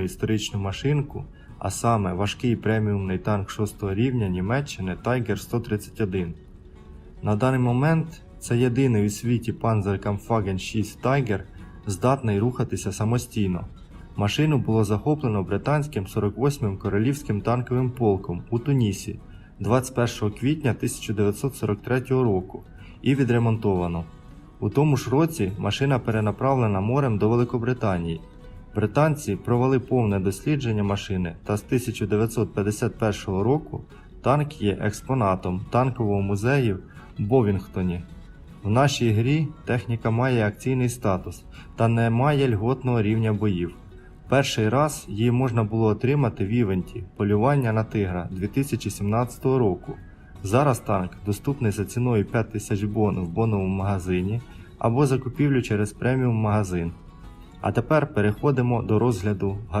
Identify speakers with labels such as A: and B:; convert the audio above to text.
A: історичну машинку, а саме важкий преміумний танк 6 рівня Німеччини Tiger 131. На даний момент це єдиний у світі Panzerkampfwagen 6 Tiger, здатний рухатися самостійно. Машину було захоплено британським 48-м королівським танковим полком у Тунісі 21 квітня 1943 року і відремонтовано. У тому ж році машина перенаправлена морем до Великобританії. Британці провели повне дослідження машини та з 1951 року танк є експонатом танкового музею в Бовінгтоні. В нашій грі техніка має акційний статус та не має льготного рівня боїв. Перший раз її можна було отримати в івенті полювання на тигра 2017 року. Зараз танк доступний за ціною 5000 бон в боновому магазині або закупівлю через преміум магазин. А тепер переходимо до розгляду гаражів.